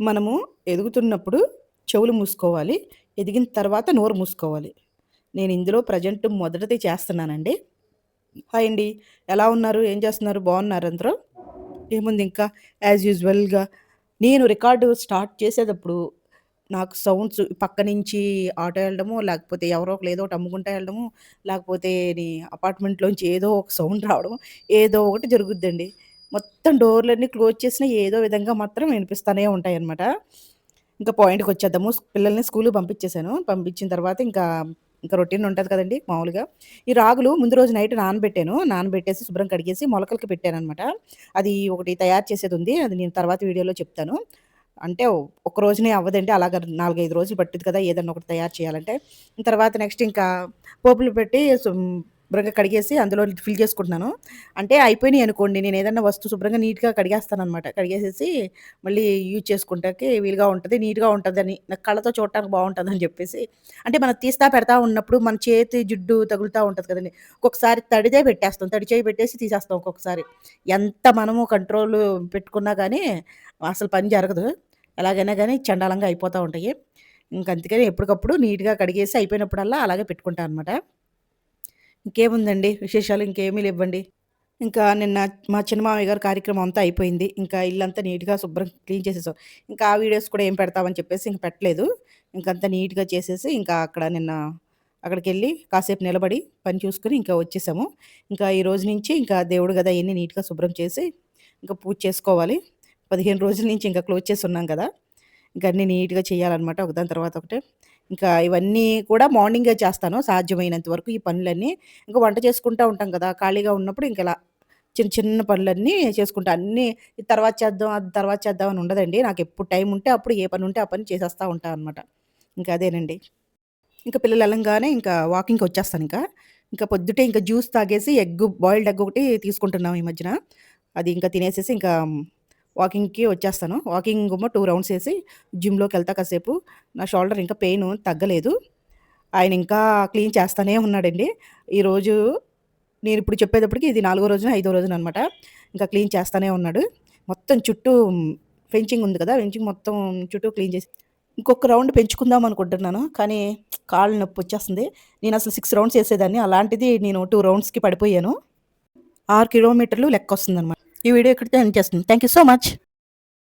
మనము ఎదుగుతున్నప్పుడు చెవులు మూసుకోవాలి ఎదిగిన తర్వాత నోరు మూసుకోవాలి. నేను ఇందులో ప్రజెంట్ మొదటిది చేస్తున్నానండి. హాయ్ అండి. ఎలా ఉన్నారు? ఏం చేస్తున్నారు? బాగున్నారు అందరూ? ఏముంది ఇంకా? యాజ్ యూజువల్గా నేను రికార్డు స్టార్ట్ చేసేటప్పుడు నాకు సౌండ్స్ పక్క నుంచి ఆటో వెళ్ళడము లేకపోతే ఎవరో ఒకరు ఏదో ఒకటి అమ్ముకుంటా వెళ్ళడము లేకపోతే నీ అపార్ట్మెంట్లోంచి ఏదో ఒక సౌండ్ రావడం ఏదో ఒకటి జరుగుద్దండి. మొత్తం డోర్లన్నీ క్లోజ్ చేసినా ఏదో విధంగా మాత్రం వినిపిస్తూనే ఉంటాయన్నమాట. ఇంకా పాయింట్కి వచ్చేద్దాము. పిల్లల్ని స్కూల్కి పంపించేశాను. పంపించిన తర్వాత ఇంకా ఇంకా రొటీన్ ఉంటుంది కదండి మామూలుగా. ఈ రాగులు ముందు రోజు నైట్ నానబెట్టాను. నానబెట్టేసి శుభ్రం కడిగేసి మొలకలకి పెట్టాను అనమాట అది ఒకటి తయారు చేసేది ఉంది. అది నేను తర్వాత వీడియోలో చెప్తాను. అంటే ఒక రోజునే అవ్వదండి అలాగ నాలుగైదు రోజులు పట్టింది కదా ఏదన్నా ఒకటి తయారు చేయాలంటే. తర్వాత నెక్స్ట్ ఇంకా పోపులు పెట్టి శుభ్రంగా కడిగేసి అందులో ఫిల్ చేసుకుంటున్నాను. అంటే అయిపోయినాయి అనుకోండి నేను ఏదైనా వస్తువు శుభ్రంగా నీట్గా కడిగేస్తాను అనమాట కడిగేసేసి మళ్ళీ యూజ్ చేసుకుంటాకి వీలుగా ఉంటుంది నీట్గా ఉంటుందని నాకు కళ్ళతో చూడటానికి బాగుంటుంది అని చెప్పేసి. అంటే మనం తీస్తా పెడతా ఉన్నప్పుడు మన చేతి జిడ్డు తగులుతూ ఉంటుంది కదండి. ఒక్కొక్కసారి తడిదే పెట్టేస్తాం తడి చేయి పెట్టేసి తీసేస్తాం ఒక్కొక్కసారి. ఎంత మనము కంట్రోల్ పెట్టుకున్నా కానీ అసలు పని జరగదు. ఎలాగైనా కానీ చండాలంగా అయిపోతూ ఉంటాయి. ఇంకా అందుకని ఎప్పటికప్పుడు నీట్గా కడిగేసి అయిపోయినప్పుడల్లా అలాగే పెట్టుకుంటాను అనమాట ఇంకేముందండి? విశేషాలు ఇంకేమీ లేవండి ఇంకా నిన్న మా చిన్న మామయ్య కార్యక్రమం అంతా అయిపోయింది. ఇంకా ఇల్లంతా నీట్గా శుభ్రం క్లీన్ చేసేసాం. ఇంకా ఆ వీడియోస్ కూడా ఏం పెడతామని చెప్పేసి ఇంక పెట్టలేదు. ఇంకంతా నీట్గా చేసేసి ఇంకా అక్కడ నిన్న అక్కడికి వెళ్ళి కాసేపు నిలబడి పని చూసుకుని ఇంకా వచ్చేసాము. ఇంకా ఈ రోజు నుంచి ఇంకా దేవుడు కదా అవన్నీ నీట్గా శుభ్రం చేసి ఇంకా పూజ చేసుకోవాలి. పదిహేను రోజుల నుంచి ఇంకా క్లోజ్ చేసి ఉన్నాం కదా. ఇంకా నీట్గా చేయాలన్నమాట. ఒకదాని తర్వాత ఒకటి. ఇంకా ఇవన్నీ కూడా మార్నింగే చేస్తాను సాధ్యమైనంత వరకు ఈ పనులన్నీ. ఇంకా వంట చేసుకుంటూ ఉంటాం కదా ఖాళీగా ఉన్నప్పుడు ఇంకా ఇలా చిన్న చిన్న పనులన్నీ చేసుకుంటా. అన్నీ తర్వాత చేద్దాం అది తర్వాత చేద్దాం అని ఉండదండి. నాకు ఎప్పుడు టైం ఉంటే అప్పుడు ఏ పని ఉంటే ఆ పని చేసేస్తూ ఉంటాను అనమాట ఇంకా అదేనండి. ఇంకా పిల్లలు వెళ్ళంగానే ఇంకా వాకింగ్కి వచ్చేస్తాను ఇంకా. ఇంకా పొద్దుటే ఇంకా జ్యూస్ తాగేసి ఎగ్ బాయిల్డ్ ఎగ్ ఒకటి తీసుకుంటున్నాం ఈ మధ్యన. అది ఇంకా తినేసేసి ఇంకా వాకింగ్‌కి వచ్చేస్తాను. వాకింగ్ ఏమో టూ రౌండ్స్ వేసి జిమ్‌లోకి వెళ్తా కాసేపు. నా షోల్డర్ ఇంకా పెయిన్ తగ్గలేదు. ఆయన ఇంకా క్లీన్ చేస్తానే ఉన్నాడండి. ఈరోజు నేను ఇప్పుడు చెప్పేటప్పటికి ఇది నాలుగో రోజున, ఐదో రోజున అనమాట. ఇంకా క్లీన్ చేస్తానే ఉన్నాడు. మొత్తం చుట్టూ ఫెంచింగ్ ఉంది కదా! ఫెంచింగ్ మొత్తం చుట్టూ క్లీన్ చేసి ఇంకొక రౌండ్ పెంచుకుందాం అనుకుంటున్నాను. కానీ కాళ్ళు నొప్పి వచ్చేస్తుంది. నేను అసలు సిక్స్ రౌండ్స్ వేసేదాన్ని. అలాంటిది నేను టూ రౌండ్స్‌కి పడిపోయాను. ఆరు కిలోమీటర్లు లెక్క వస్తుంది అనమాట ఈ వీడియో ఇక్కడితో ఎండ్ చేస్తుంది. Thank you so much